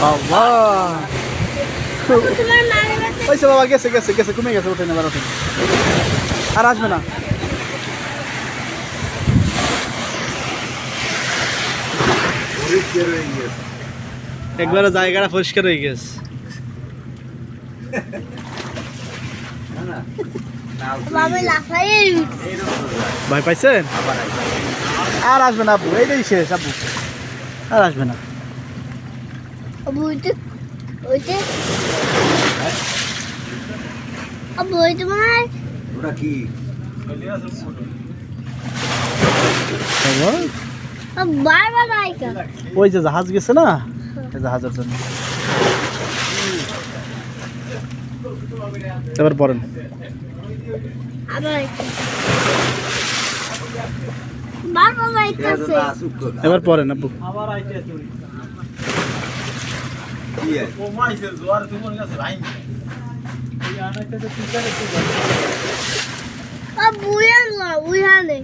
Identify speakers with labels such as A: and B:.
A: বাবা গেছে গেছে গেছে কমে গেছে ওঠেন এবার ওঠেন আর আসবে না। একবারে জায়গাটা পরিষ্কার হয়ে গেছে। ভয় পাইছেন? আর আসবে না আপু এইটাই শেষ আপু। আর আসবে না।
B: ওইটা ওইটা মনে হয়।
C: ওটা কি?
A: বাবা, ওই যে জাহাজ গেছে না এই জাহাজের জন্য। এবার পড়েন
B: আবার একটা। আইতেছে কি আছে
C: আসুক কথা
A: এবার পড়েন আপু
C: কি আছে?
B: বুঝান না বুঝানে